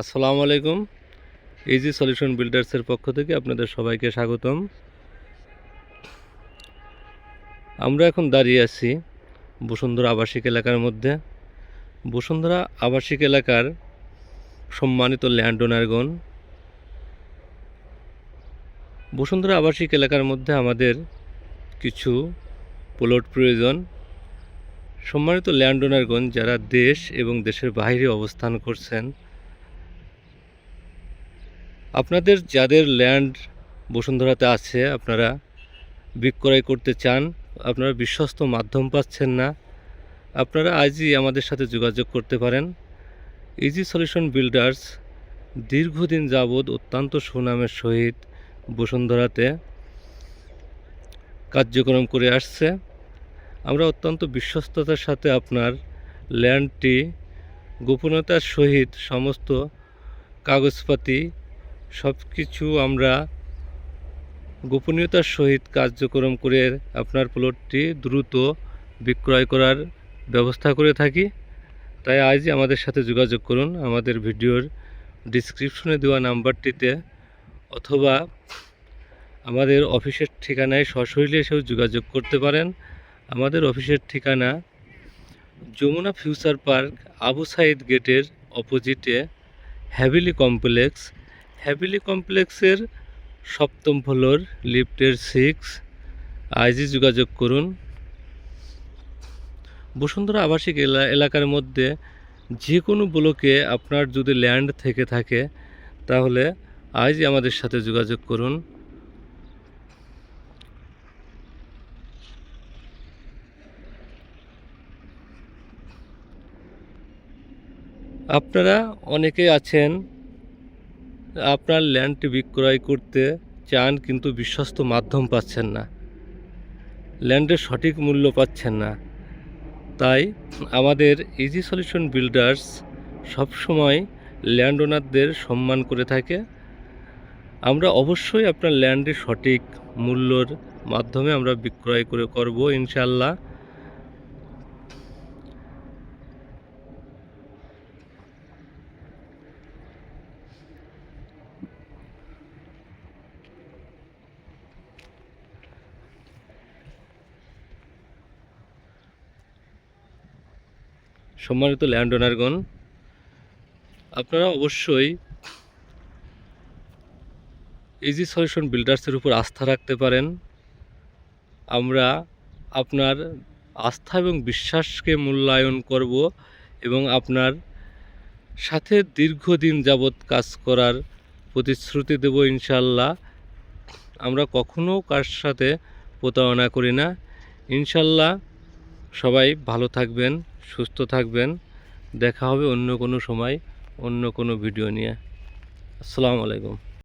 আসসালামু আলাইকুম। Easy solution বিল্ডার্সের পক্ষ থেকে আপনাদের সবাইকে স্বাগতম। আমরা এখন দাঁড়িয়ে আছি বসুন্ধরা আবাসিক এলাকার মধ্যে। বসুন্ধরা আবাসিক এলাকার সম্মানিত ল্যান্ড ওনারগণ বসুন্ধরা আবাসিক এলাকার মধ্যে আমাদের কিছু প্লট প্রয়োজন। সম্মানিত ল্যান্ড ওনারগণ যারা দেশ এবং দেশের বাইরে অবস্থান করছেন আপনাদের যাদের ল্যান্ড বসুন্ধরাতে আছে, আপনারা বিক্রয় করতে চান, আপনারা বিশ্বস্ত মাধ্যম পাচ্ছেন না, আপনারা আজই আমাদের সাথে যোগাযোগ করতে পারেন। ইজি সলিউশন বিল্ডার্স দীর্ঘদিন যাবৎ অত্যন্ত সুনামের সহিত বসুন্ধরাতে কার্যক্রম করে আসছে। আমরা অত্যন্ত বিশ্বস্ততার সাথে আপনার ল্যান্ডটি গোপনীয়তার সহিত সমস্ত কাগজপাতি সব কিছু আমরা গোপনীয়তার সহিত কার্যক্রম করে আপনার প্লটটি দ্রুত বিক্রয় করার ব্যবস্থা করে থাকি। তাই আজই আমাদের সাথে যোগাযোগ করুন। আমাদের ভিডিওর ডিসক্রিপশনে দেওয়া নাম্বারটিতে অথবা আমাদের অফিসের ঠিকানায় সশরীরে এসেও যোগাযোগ করতে পারেন। আমাদের অফিসের ঠিকানা যমুনা ফিউচার পার্ক, আবু সাইদ গেটের অপোজিটে হ্যাভিলি কমপ্লেক্স হ্যাভিলি কমপ্লেক্সের সপ্তম ফ্লোর লিফটের সিক্স আইজি যোগাযোগ করুন। বসুন্ধরা আবাসিক এলা, এলাকার মধ্যে যে কোনো ব্লকে আপনার যদি ল্যান্ড থেকে থাকে, তাহলে আজই আমাদের সাথে যোগাযোগ করুন। আপনারা অনেকেই আছেন আপনার ল্যান্ডটি বিক্রয় করতে চান কিন্তু বিশ্বস্ত মাধ্যম পাচ্ছেন না। ল্যান্ডের সঠিক মূল্য পাচ্ছেন না। তাই আমাদের ইজি সলিউশন বিল্ডার্স সবসময় ল্যান্ড ওনারদের সম্মান করে থাকে। আমরা অবশ্যই আপনার ল্যান্ডের সঠিক মূল্যর মাধ্যমে আমরা বিক্রয় করে করব ইনশাল্লাহ সম্মানিত ল্যান্ড ওনারগণ, আপনারা অবশ্যই ইজি সলিউশন বিল্ডার্সের উপর আস্থা রাখতে পারেন। আমরা আপনার আস্থা এবং বিশ্বাসকে মূল্যায়ন করব এবং আপনার সাথে দীর্ঘদিন যাবৎ কাজ করার প্রতিশ্রুতি দেব ইনশাল্লাহ আমরা কখনো কার সাথে প্রতারণা করি না। ইনশাল্লাহ সবাই ভালো থাকবেন। সুস্থ থাকবেন। দেখা হবে অন্য কোনো সময় অন্য কোনো ভিডিও নিয়ে। আসসালামু আলাইকুম।